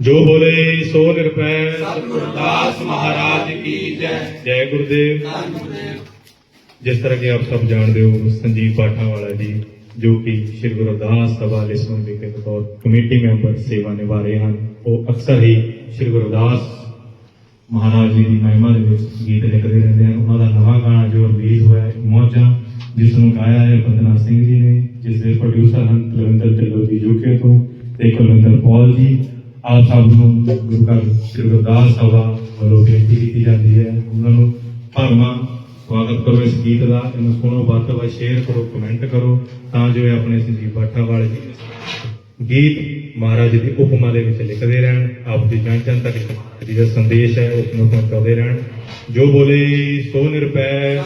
ਜੋ ਬੋਲੇ ਸੋ ਨਿਰਭੈ। ਗੁਰਦਾਸ ਮਹਾਰਾਜ ਕੀ ਜੈ। ਜੈ ਗੁਰਦੇਵ। ਜਿਸ ਤਰ੍ਹਾਂ ਕਿ ਆਪ ਸਭ ਜਾਣਦੇ ਹੋ ਸੰਜੀਵ ਪਾਠਾਂ ਵਾਲਾ ਜੀ ਜੋ ਕਿ ਸ਼੍ਰੀ ਗੁਰੂ ਰਵਿਦਾਸ ਸਭਾ ਲਿਸਮਨ ਵਿਖੇ ਬਤੌਰ ਕਮੇਟੀ ਮੈਂਬਰ ਸੇਵਾ ਨਿਭਾ ਰਹੇ ਹਨ। ਉਹ ਅਕਸਰ ਹੀ ਸ਼੍ਰੀ ਗੁਰੂ ਰਵਿਦਾਸ ਮਹਾਰਾਜ ਜੀ ਦੀ ਮਹਿਮਾ ਦੇ ਵਿੱਚ ਗੀਤ ਲਿਖਦੇ ਰਹਿੰਦੇ ਹਨ। ਉਹਨਾਂ ਦਾ ਨਵਾਂ ਗਾਣਾ ਜੋ ਰਿਲੀਜ਼ ਹੋਇਆ ਹੈ ਮੌਜਾਂ ਜਿਸ ਨੂੰ ਗਾਇਆ ਹੈ ਬੰਦਨਾ ਸਿੰਘ ਜੀ ਨੇ ਜਿਸ ਦੇ ਪ੍ਰੋਡਿਊਸਰ ਹਨ ਕੁਲਵਿੰਦਰ ਢਿੱਲੋਂ ਜੀ ਯੂਕੇ ਤੋਂ ਤੇ ਕੁਲਵਿੰਦਰ ਪੌਲ ਜੀ। ਆਪ ਸਭ ਨੂੰ ਗੁਰੂ ਘਰ ਸ਼੍ਰੀ ਗੁਰੂ ਸਭਾ ਵੱਲੋਂ ਬੇਨਤੀ ਕੀਤੀ ਜਾਂਦੀ ਹੈ। ਉਹਨਾਂ ਨੂੰ ਭਰਵਾਂ ਸਵਾਗਤ ਕਰੋ ਇਸ ਗੀਤ ਦਾ। ਇਹਨੂੰ ਸੁਣੋ ਵੱਧ ਤੋਂ ਵੱਧ ਸ਼ੇਅਰ ਕਰੋ ਕਮੈਂਟ ਕਰੋ, ਤਾਂ ਜੋ ਇਹ ਆਪਣੇ ਸੰਜੀਵ ਬਾਠਾ ਵਾਲੇ ਜੀ ਗੀਤ ਮਹਾਰਾਜ ਦੀ ਉਪਮਾ ਦੇ ਵਿੱਚ ਲਿਖਦੇ ਰਹਿਣ, ਆਪ ਦੀ ਜਨ ਜਨ ਤੱਕ ਮਹਾਰਾਜ ਜੀ ਦਾ ਸੰਦੇਸ਼ ਹੈ, ਉਸ ਨੂੰ ਪਹੁੰਚਾਉਂਦੇ ਰਹਿਣ। ਜੋ ਬੋਲੇ, ਸੋ ਨਿਰਪੈ